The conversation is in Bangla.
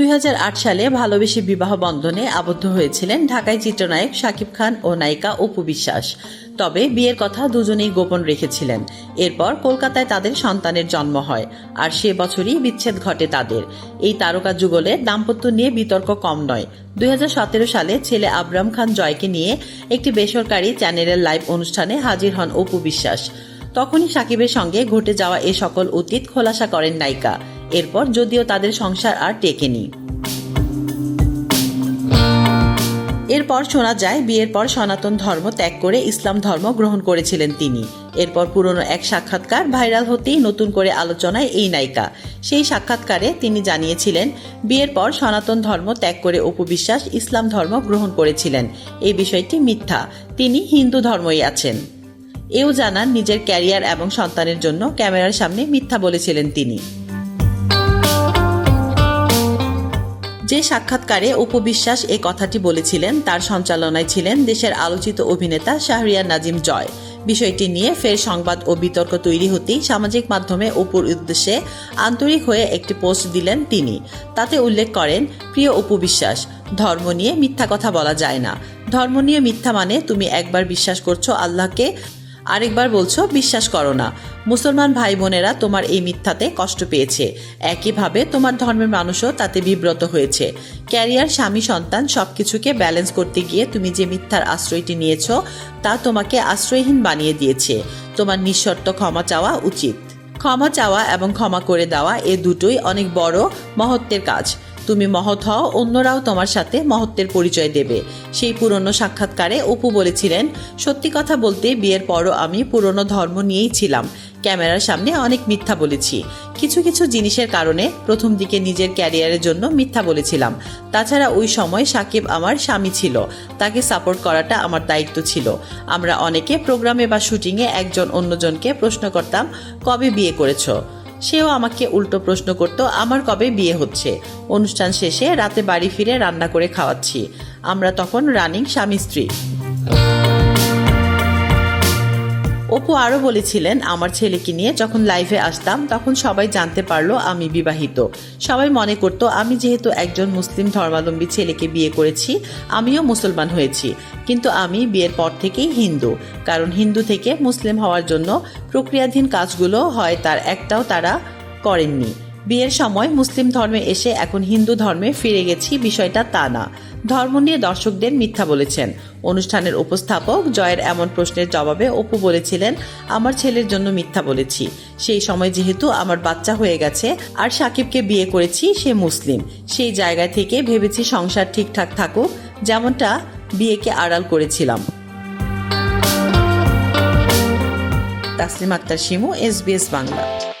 দুই হাজার আট সালে ভালোবেসে বিবাহ বন্ধনে আবদ্ধ হয়েছিলেন ঢাকায় চিত্রনায়ক শাকিব খান ও নায়িকা অপু বিশ্বাস। তবে বিয়ের কথা দুজনেই গোপন রেখেছিলেন। এরপর কলকাতায় তাদের সন্তানের জন্ম হয় আর সে বছরই বিচ্ছেদ ঘটে তাদের। এই তারকা যুগলের দাম্পত্য নিয়ে বিতর্ক কম নয়। দুই সালে ছেলে আবরাম খান জয়কে নিয়ে একটি বেসরকারি চ্যানেলের লাইভ অনুষ্ঠানে হাজির হন অপু বিশ্বাস। তখনই সাকিবের সঙ্গে ঘটে যাওয়া এ সকল অতীত খোলাসা করেন নায়িকা। এরপর যদিও তাদের সংসার আর টেকেনি। এরপর শোনা যায়, বিয়ের পর সনাতন ধর্ম ত্যাগ করে ইসলাম ধর্ম গ্রহণ করেছিলেন তিনি। এরপর পুরনো এক সাক্ষাৎকার ভাইরাল হতেই নতুন করে আলোচনায় এই নায়িকা। সেই সাক্ষাৎকারে তিনি জানিয়েছিলেন, বিয়ের পর সনাতন ধর্ম ত্যাগ করে উপবিশ্বাস ইসলাম ধর্ম গ্রহণ করেছিলেন। এই বিষয়টি মিথ্যা। তিনি হিন্দু ধর্মই আছেন। এও জানান, নিজের ক্যারিয়ার এবং সন্তানের জন্য ক্যামেরার সামনে মিথ্যা বলেছিলেন তিনি। সাক্ষাৎকারে উপবিশ্বাস এ কথাটি বলেছিলেন। তার সঞ্চালনায় ছিলেন দেশের আলোচিত অভিনেতা শাহরিয়ার নাজিম জয়। বিষয়টি নিয়ে ফের সংবাদ ও বিতর্ক তৈরি হতেই সামাজিক মাধ্যমে অপুর উদ্দেশ্যে আন্তরিক হয়ে একটি পোস্ট দিলেন তিনি। তাতে উল্লেখ করেন, প্রিয় উপবিশ্বাস ধর্ম নিয়ে মিথ্যা কথা বলা যায় না। ধর্ম নিয়ে মিথ্যা মানে তুমি একবার বিশ্বাস করছ আল্লাহকে, আরেকবার বলছো বিশ্বাস করো না। মুসলমান ভাই বোনেরা তোমার এই মিথ্যাতে কষ্ট পেয়েছে। একইভাবে তোমার ধর্মের মানুষও তাতে বিব্রত হয়েছে। ক্যারিয়ার, স্বামী, সন্তান সবকিছুকে ব্যালেন্স করতে গিয়ে তুমি যে মিথ্যার আশ্রয়টি নিয়েছো, তা তোমাকে আশ্রয়হীন বানিয়ে দিয়েছে। তোমার নিঃশর্ত ক্ষমা চাওয়া উচিত। ক্ষমা চাওয়া এবং ক্ষমা করে দেওয়া এ দুটোই অনেক বড় মহত্বের কাজ। তুমি মহৎ হও, অন্যরাও তোমার সাথে মহত্বের পরিচয় দেবে। সেই পুরনো সাক্ষাৎকারে অপু বলেছিলেন, সত্যি কথা বলতে বিয়ের পরও আমি পুরনো ধর্ম নিয়েই ছিলাম। ক্যামেরার সামনে অনেক মিথ্যা বলেছি। কিছু কিছু জিনিসের কারণে প্রথম দিকে নিজের ক্যারিয়ারের জন্য মিথ্যা বলেছিলাম। তাছাড়া ওই সময় সাকিব আমার স্বামী ছিল। তাকে সাপোর্ট করাটা আমার দায়িত্ব ছিল। আমরা অনেকে প্রোগ্রামে বা শুটিংয়ে একজন অন্যজনকে প্রশ্ন করতাম, কবে বিয়ে করেছ? সেও আমাকে উল্টো প্রশ্ন করত, আমার কবে বিয়ে হচ্ছে? অনুষ্ঠান শেষে রাতে বাড়ি ফিরে রান্না করে খাওয়াচ্ছি। আমরা তখন রানিং স্বামী স্ত্রী। অপু আরও বলেছিলেন, আমার ছেলেকে নিয়ে যখন লাইভে আসতাম, তখন সবাই জানতে পারল আমি বিবাহিত। সবাই মনে করতো, আমি যেহেতু একজন মুসলিম ধর্মাবলম্বী ছেলেকে বিয়ে করেছি, আমিও মুসলমান হয়েছি। কিন্তু আমি বিয়ের পর থেকেই হিন্দু। কারণ হিন্দু থেকে মুসলিম হওয়ার জন্য প্রক্রিয়াধীন কাজগুলো হয় তার, একটাও তারা করেননি। বিয়ের সময় মুসলিম ধর্মে এসে এখন হিন্দু ধর্মে ফিরে গেছি বিষয়টা তা না। ধর্ম নিয়ে দর্শকদের মিথ্যা বলেছেন। অনুষ্ঠানের উপস্থাপক জয়ের এমন প্রশ্নের জবাবে অপু বলেছিলেন, আমার ছেলের জন্য মিথ্যা বলেছি। সেই সময় যেহেতু আমার বাচ্চা হয়ে গেছে আর সাকিবকে বিয়ে করেছি, সে মুসলিম। সেই জায়গা থেকে ভেবেছি সংসার ঠিকঠাক থাকুক, যেমনটা বিয়েকে আড়াল করেছিলাম। তাসলিম আক্তার শিমু এসবিএস বাংলা।